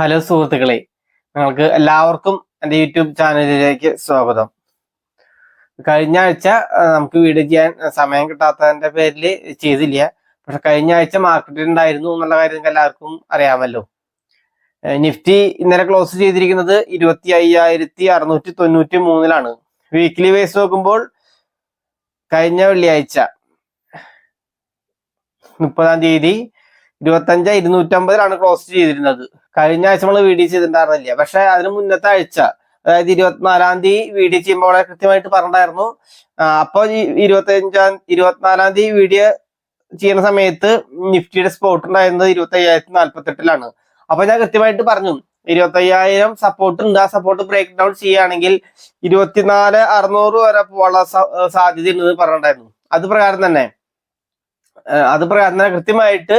Hello സുഹൃത്തുക്കളെ നിങ്ങൾക്ക് എല്ലാവർക്കും എന്റെ യൂട്യൂബ് ചാനലിലേക്ക് സ്വാഗതം. കഴിഞ്ഞ ആഴ്ച നമുക്ക് വീഡിയോ ചെയ്യാൻ സമയം കിട്ടാത്തതിന്റെ പേരിൽ ചെയ്തില്ല. പക്ഷെ കഴിഞ്ഞ ആഴ്ച മാർക്കറ്റിൽ ഉണ്ടായിരുന്നു എന്നുള്ള കാര്യം നിങ്ങൾക്ക് എല്ലാവർക്കും അറിയാമല്ലോ. നിഫ്റ്റി ഇന്നലെ ക്ലോസ് ചെയ്തിരിക്കുന്നത് ഇരുപത്തി അയ്യായിരത്തി അറുന്നൂറ്റി തൊണ്ണൂറ്റി മൂന്നിലാണ് വീക്ക്ലി വൈസ് നോക്കുമ്പോൾ കഴിഞ്ഞ വെള്ളിയാഴ്ച മുപ്പതാം തീയതി ഇരുപത്തഞ്ച് ഇരുന്നൂറ്റമ്പതിലാണ് ക്ലോസ് ചെയ്തിരുന്നത്. കഴിഞ്ഞ ആഴ്ച നമ്മൾ വീഡിയോ ചെയ്തിട്ടുണ്ടായിരുന്നില്ല? പക്ഷെ അതിന് മുന്നത്തെ ആഴ്ച അതായത് ഇരുപത്തിനാലാം തീയതി വീഡിയോ ചെയ്യുമ്പോൾ വളരെ കൃത്യമായിട്ട് പറഞ്ഞിട്ടുണ്ടായിരുന്നു. അപ്പോൾ ഇരുപത്തഞ്ചാം ഇരുപത്തിനാലാം തീയതി വീഡിയോ ചെയ്യുന്ന സമയത്ത് നിഫ്റ്റിയുടെ സ്പോട്ട് ഉണ്ടായിരുന്നത് ഇരുപത്തി അയ്യായിരത്തി നാല്പത്തെട്ടിലാണ് അപ്പൊ ഞാൻ കൃത്യമായിട്ട് പറഞ്ഞു ഇരുപത്തി അയ്യായിരം സപ്പോർട്ട് ഉണ്ട്. ആ സപ്പോർട്ട് ബ്രേക്ക് ഡൗൺ ചെയ്യുകയാണെങ്കിൽ ഇരുപത്തിനാല് അറുന്നൂറ് വരെ പോകാനുള്ള സാധ്യത ഉണ്ടെന്ന് പറഞ്ഞിട്ടുണ്ടായിരുന്നു. അത് പ്രകാരം തന്നെ അത് പ്രകാരം തന്നെ കൃത്യമായിട്ട്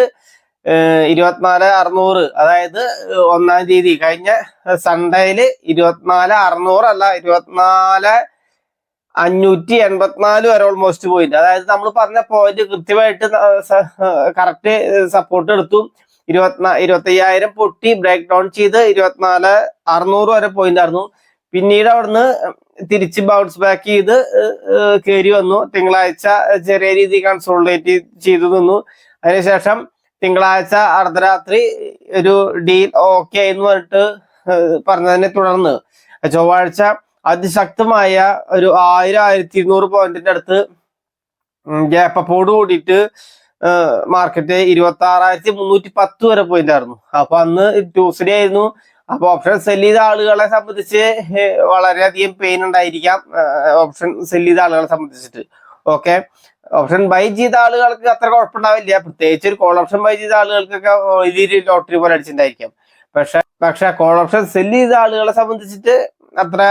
ഇരുപത്തിനാല് അറുന്നൂറ് അതായത് ഒന്നാം തീയതി കഴിഞ്ഞ സൺഡേയിൽ ഇരുപത്തിനാല് അറുന്നൂറ് അല്ല ഇരുപത്തിനാല് അഞ്ഞൂറ്റി എൺപത്തിനാല് വരെ ഓൾമോസ്റ്റ് പോയിന്റ് അതായത് നമ്മൾ പറഞ്ഞ പോയിന്റ് കൃത്യമായിട്ട് കറക്റ്റ് സപ്പോർട്ട് എടുത്തു. ഇരുപത്തിനാ ഇരുപത്തി അയ്യായിരം പൊട്ടി ബ്രേക്ക് ഡൗൺ ചെയ്ത് ഇരുപത്തിനാല് അറുന്നൂറ് വരെ പോയിന്റ് ആയിരുന്നു. പിന്നീട് അവിടുന്ന് തിരിച്ച് ബൗൺസ് ബാക്ക് ചെയ്ത് കയറി വന്നു. തിങ്കളാഴ്ച ചെറിയ രീതിയിൽ കൺസോളിഡേറ്റ് ചെയ്തു നിന്നു. അതിനുശേഷം തിങ്കളാഴ്ച അർദ്ധരാത്രി ഒരു ഡീൽ ഓക്കെ എന്ന് പറഞ്ഞിട്ട് പറഞ്ഞതിനെ തുടർന്ന്. ചൊവ്വാഴ്ച അതിശക്തമായ ഒരു ആയിരം ആയിരത്തി ഇരുന്നൂറ് പോയിന്റിന്റെ അടുത്ത് ഗ്യാപ്പപ്പോട് കൂടിയിട്ട് മാർക്കറ്റ് ഇരുപത്തി ആറായിരത്തി മുന്നൂറ്റി പത്ത് വരെ പോയിന്റ് ആയിരുന്നു. അപ്പൊ അന്ന് ട്യൂസ്ഡേ ആയിരുന്നു. അപ്പൊ ഓപ്ഷൻ സെൽ ചെയ്ത ആളുകളെ സംബന്ധിച്ച് വളരെയധികം പെയിൻ ഉണ്ടായിരിക്കാം. ഓപ്ഷൻ സെൽ ചെയ്ത ആളുകളെ സംബന്ധിച്ചിട്ട്. ഓക്കെ ഓപ്ഷൻ ബൈ ചെയ്ത ആളുകൾക്ക് അത്ര കുഴപ്പമുണ്ടാവില്ല. പ്രത്യേകിച്ച് ഒരു കോൾ ഓപ്ഷൻ ബൈ ചെയ്ത ആളുകൾക്കൊക്കെ വലിയൊരു ലോട്ടറി പോലെ അടിച്ചിട്ടുണ്ടായിരിക്കാം. പക്ഷെ പക്ഷെ കോൾ ഓപ്ഷൻ സെൽ ചെയ്ത ആളുകളെ സംബന്ധിച്ചിട്ട് അത്ര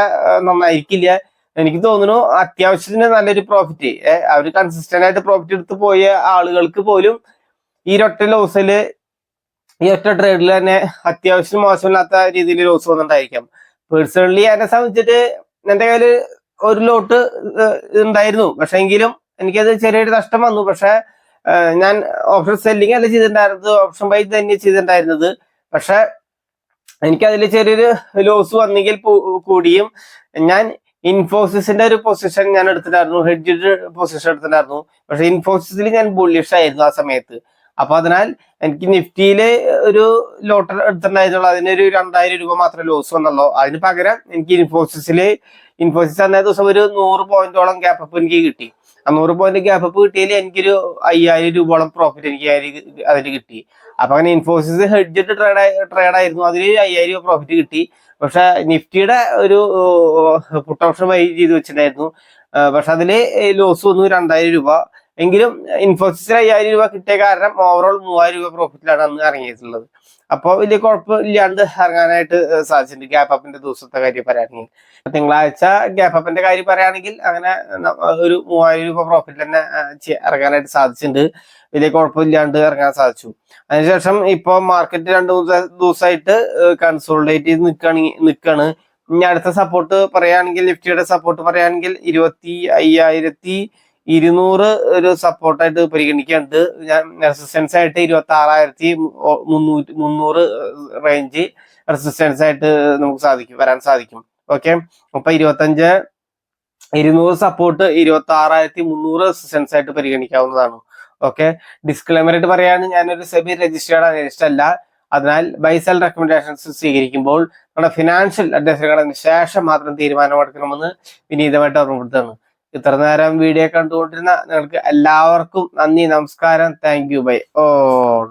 നന്നായിരിക്കില്ല. എനിക്ക് തോന്നുന്നു അത്യാവശ്യത്തിന് നല്ലൊരു പ്രോഫിറ്റ് അവർ കൺസിസ്റ്റന്റ് ആയിട്ട് പ്രോഫിറ്റ് എടുത്ത് പോയ ആളുകൾക്ക് പോലും ഈ ഒറ്റ ലോസിൽ ഈ ഒറ്റ ട്രേഡിൽ തന്നെ അത്യാവശ്യം മോശമില്ലാത്ത രീതിയിൽ ലോസ് വന്നിട്ടുണ്ടായിരിക്കാം. പേഴ്സണലി എന്നെ സംബന്ധിച്ചിട്ട് എന്റെ കയ്യിൽ ഒരു ലോട്ട് ഉണ്ടായിരുന്നു പക്ഷെ എങ്കിലും എനിക്കത് ചെറിയൊരു നഷ്ടം വന്നു. പക്ഷെ ഞാൻ ഓപ്ഷൻ സെല്ലിംഗ് അല്ല ചെയ്തിട്ടുണ്ടായിരുന്നത്. ഓപ്ഷൻ ബൈ തന്നെ ചെയ്തിട്ടുണ്ടായിരുന്നത്. പക്ഷെ എനിക്കതിൽ ചെറിയൊരു ലോസ് വന്നെങ്കിൽ കൂടിയും ഞാൻ ഇൻഫോസിസിന്റെ ഒരു പൊസിഷൻ ഞാൻ എടുത്തിട്ടായിരുന്നു ഹെഡ്ജഡ് പൊസിഷൻ എടുത്തിട്ടായിരുന്നു പക്ഷെ ഇൻഫോസിസിൽ ഞാൻ ബുള്ളിഷ് ആയിരുന്നു ആ സമയത്ത്. അപ്പൊ അതിനാൽ എനിക്ക് നിഫ്റ്റിയിലെ ഒരു ലോട്ടർ എടുത്തിട്ടുണ്ടായിരുന്നുള്ളൂ. അതിനൊരു രണ്ടായിരം രൂപ മാത്രമേ ലോസ് വന്നുള്ളൂ. അതിന് പകരം എനിക്ക് ഇൻഫോസിസിൽ ഇൻഫോസിസ് അന്നേ ദിവസം ഒരു നൂറ് പോയിന്റോളം ഗ്യാപ്പ് അപ്പ് എനിക്ക് കിട്ടി. ആ നൂറ് പോയിന്റ് ഗ്യാപ്പ് അപ്പ് കിട്ടിയതിൽ എനിക്കൊരു അയ്യായിരം രൂപയോളം പ്രോഫിറ്റ് എനിക്ക് അതിൽ കിട്ടി. അപ്പൊ അങ്ങനെ ഇൻഫോസിസ് ഹെഡ്ജറ്റ് ട്രേഡ് ട്രേഡ് ആയിരുന്നു. അതിൽ അയ്യായിരം രൂപ പ്രോഫിറ്റ് കിട്ടി. പക്ഷെ നിഫ്റ്റിയുടെ ഒരു പുട്ട് ഓപ്ഷൻ ബൈ ചെയ്ത് വെച്ചിട്ടുണ്ടായിരുന്നു. പക്ഷെ അതിൽ ലോസ് വന്നു രണ്ടായിരം രൂപ. എങ്കിലും ഇൻഫോസിസിൽ അയ്യായിരം രൂപ കിട്ടിയ കാരണം ഓവറോൾ മൂവായിരം രൂപ പ്രോഫിറ്റിലാണ് അന്ന് ഇറങ്ങിയിട്ടുള്ളത്. അപ്പോൾ വലിയ കുഴപ്പമില്ലാണ്ട് ഇറങ്ങാനായിട്ട് സാധിച്ചിട്ടുണ്ട്. ഗ്യാപ്പ് അപ്പിന്റെ ദിവസത്തെ കാര്യം പറയുകയാണെങ്കിൽ തിങ്കളാഴ്ച ഗ്യാപ്പ് അപ്പിന്റെ കാര്യം പറയുകയാണെങ്കിൽ അങ്ങനെ ഒരു മൂവായിരം രൂപ പ്രോഫിറ്റ് തന്നെ ഇറങ്ങാനായിട്ട് സാധിച്ചിട്ടുണ്ട്. വലിയ കുഴപ്പമില്ലാണ്ട് ഇറങ്ങാൻ സാധിച്ചു. അതിനുശേഷം ഇപ്പോൾ മാർക്കറ്റ് രണ്ടു മൂന്ന് ദിവ- ദിവസമായിട്ട് കൺസോളിഡേറ്റ് ചെയ്ത് നിൽക്കുകയാണെങ്കിൽ നിൽക്കാണ് ഇനി അടുത്ത സപ്പോർട്ട് പറയുകയാണെങ്കിൽ നിഫ്റ്റിയുടെ സപ്പോർട്ട് പറയുകയാണെങ്കിൽ ഇരുപത്തി അയ്യായിരത്തി ഇരുന്നൂറ് ഒരു സപ്പോർട്ടായിട്ട് പരിഗണിക്കുന്നുണ്ട് ഞാൻ റെസിസ്റ്റൻസ് ആയിട്ട് ഇരുപത്തി ആറായിരത്തി മുന്നൂറ്റി മുന്നൂറ് റേഞ്ച് റെസിസ്റ്റൻസ് ആയിട്ട് നമുക്ക് സാധിക്കും വരാൻ സാധിക്കും. ഓക്കെ അപ്പൊ ഇരുപത്തഞ്ച് ഇരുന്നൂറ് സപ്പോർട്ട് ഇരുപത്തി ആറായിരത്തി മുന്നൂറ് റെസിസ്റ്റൻസ് ആയിട്ട് പരിഗണിക്കാവുന്നതാണ്. ഓക്കെ ഡിസ്ക്ലൈമർ ആയിട്ട് പറയാണ് ഞാനൊരു സെബി രജിസ്റ്റേർഡ് അനലിസ്റ്റ് അല്ല. അതിനാൽ ബൈസെൽ റെക്കമെൻഡേഷൻസ് സ്വീകരിക്കുമ്പോൾ നമ്മുടെ ഫിനാൻഷ്യൽ അഡ്വൈസറുകളതിന് ശേഷം മാത്രം തീരുമാനമെടുക്കണമെന്ന് വിനീതമായിട്ട് ഓർമ്മപ്പെടുത്തുകയാണ്. ഇത്ര നേരം വീഡിയോ കണ്ടുകൊണ്ടിരുന്ന നിങ്ങൾക്ക് എല്ലാവർക്കും നന്ദി നമസ്കാരം. Thank you by all